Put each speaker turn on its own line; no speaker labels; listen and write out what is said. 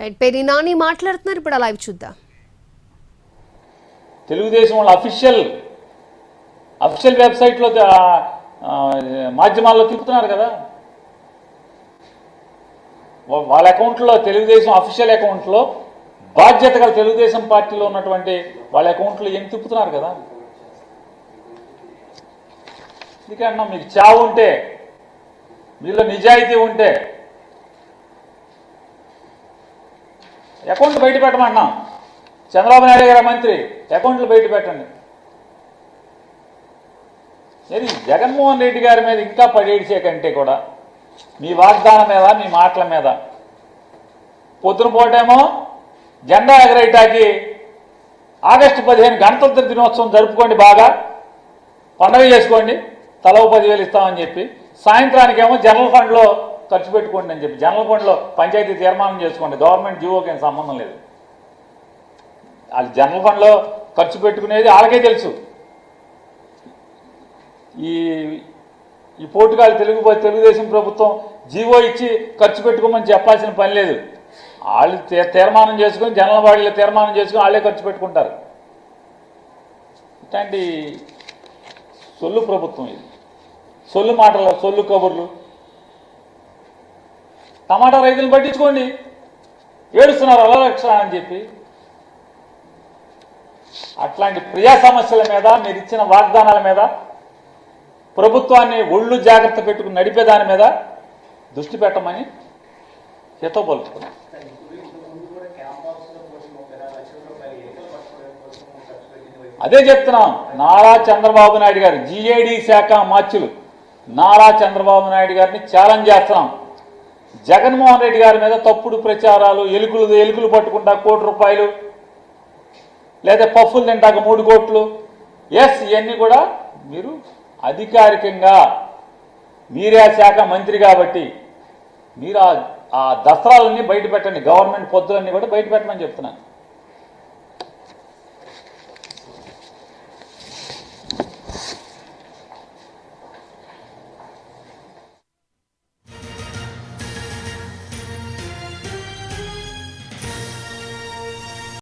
Right పేరి నాని మాట్లాడుతున్నారు ఇప్పుడు అలా లైవ్ చూద్దాం.
తెలుగుదేశం వాళ్ళ అఫీషియల్ అఫీషియల్ వెబ్సైట్లో మాధ్యమాల్లో తిప్పుతున్నారు కదా. వాళ్ళ అకౌంట్లో తెలుగుదేశం అఫీషియల్ అకౌంట్లో బాధ్యత గల తెలుగుదేశం పార్టీలో ఉన్నటువంటి వాళ్ళ అకౌంట్లో ఏం తిప్పుతున్నారు కదా. అందుకే మీకు చావు ఉంటే మీలో నిజాయితీ ఉంటే అకౌంట్ బయట పెట్టమంటున్నాం. చంద్రబాబు నాయుడు గారు మంత్రి అకౌంట్లు బయట పెట్టండి. ఏది జగన్మోహన్ రెడ్డి గారి మీద ఇంకా పడేడిసే కంటే కూడా మీ వాగ్దానం మీద మీ మాటల మీద పొద్దున పూటేమో జెండా ఎగరేటాకి ఆగస్టు పదిహేను గణతంత్ర దినోత్సవం జరుపుకోండి బాగా. పండగ చేసుకోండి. తలవు పదివేలు ఇస్తామని చెప్పి. సాయంత్రానికేమో జనరల్ ఫండ్లో ఖర్చు పెట్టుకోండి అని చెప్పి జనరల్ పంచాయతీ తీర్మానం చేసుకోండి. గవర్నమెంట్ జీవోకి సంబంధం లేదు. వాళ్ళు జనరల్ ఫండ్లో ఖర్చు పెట్టుకునేది వాళ్ళకే తెలుసు. ఈ ఈ పోటుగాలు తెలుగు తెలుగుదేశం ప్రభుత్వం జీవో ఇచ్చి ఖర్చు పెట్టుకోమని చెప్పాల్సిన పని లేదు. వాళ్ళు తీర్మానం చేసుకొని జనరల్ వాళ్ళు తీర్మానం చేసుకొని వాళ్ళే ఖర్చు పెట్టుకుంటారు. ఇట్లాంటి సొల్లు ప్రభుత్వం ఇది. సొల్లు మాటలు సొల్లు కబుర్లు. టమాటా రైతులు పట్టించుకోండి. ఏడుస్తున్నారు అలరక్ష లక్ష అని చెప్పి. అట్లాంటి ప్రజా సమస్యల మీద మీరు ఇచ్చిన వాగ్దానాల మీద ప్రభుత్వాన్ని ఒళ్ళు జాగ్రత్త పెట్టుకుని నడిపే దాని మీద దృష్టి పెట్టమని చేతో పలుకున్నా అదే చెప్తున్నాం నారా చంద్రబాబు నాయుడు గారు జీఏడి శాఖ మార్చులు. నారా చంద్రబాబు నాయుడు గారిని ఛాలెంజ్ చేస్తున్నాం. జగన్మోహన్ రెడ్డి గారి మీద తప్పుడు ప్రచారాలు ఎలుకలు ఎలుకలు పట్టుకుంటా కోటి రూపాయలు లేదా పఫ్ఫులు తింటాక మూడు కోట్లు. ఎస్ ఇవన్నీ కూడా మీరు అధికారికంగా మీరే శాఖ మంత్రి కాబట్టి మీరు ఆ- ఆ దసరాలన్నీ బయట పెట్టండి. గవర్నమెంట్ పొద్దులన్నీ కూడా బయట పెట్టమని చెప్తున్నాను.